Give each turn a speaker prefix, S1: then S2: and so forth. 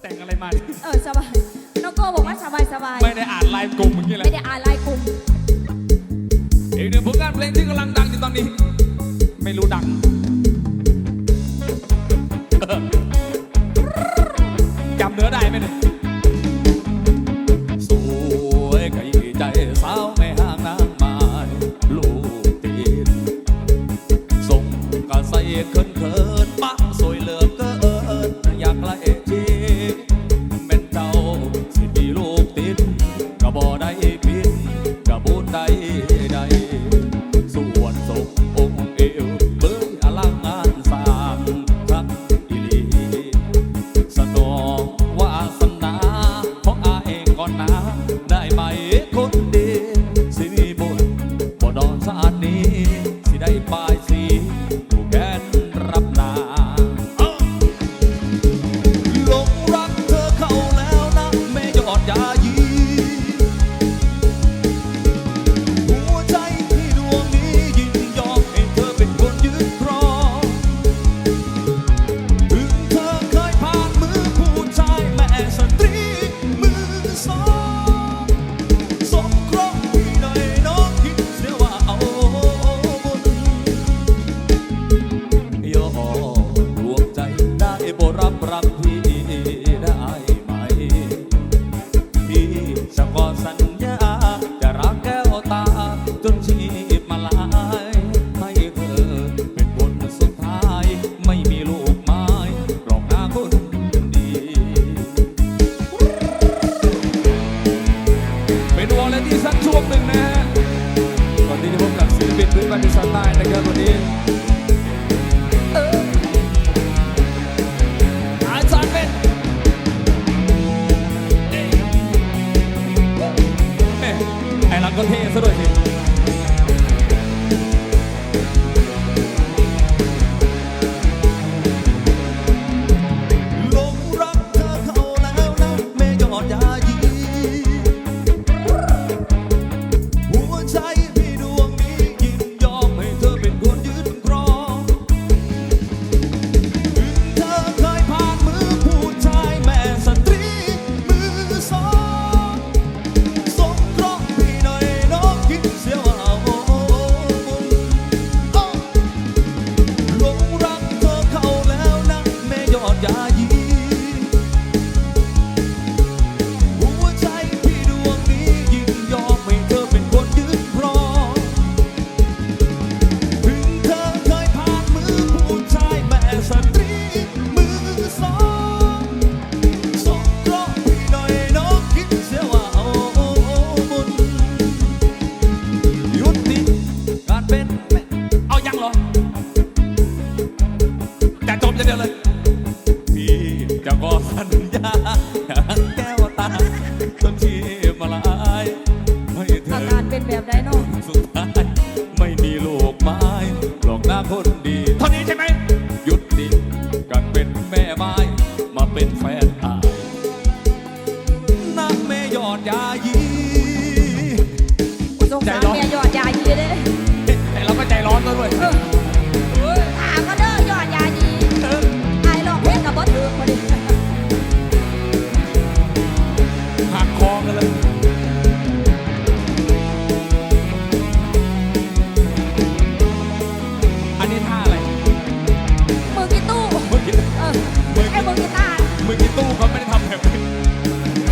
S1: แต่งอะไรมา เอ
S2: อสบาย น้องโก้บอกว่าสบายสบาย
S1: ไม่ได้อ่านไลน์กลุ่มเมื่อกี้เลย
S2: ไม่ได้อ่านไลน์กลุ่ม
S1: อีกหนึ่งผลงานเพลงที่กำลังดังอยู่ตอนนี้ ไม่รู้ดังจำเนื้อได้ไหมเนี่ยสวยไก่ใจสาวไม่ห่างน้ำมาลูกตีนสงกระใสขึ้นเธอ ก่อนนะ ได้ไหมคนดีสิมีบุญบ่ดอนสะอาดนี้ สิได้ปายสีผู้แกนรับนาหลงรักเธอเข้าแล้วนะแม่ยอดยา สะกอสัน Double hands so the can ียวเลย พี่จะขอสัญญาอย่างแก้วตาจนที่มาลายไม่เถ
S2: อา
S1: อ
S2: การเป็นแบบไดโน
S1: สุดท้ายไม่มีโลกไม้หลอกหน้าคนดี เท่านี้ใช่ไหมหยุดดิการเป็นแม่ไม้มาเป็นแฟน ได้ทำแบบนี้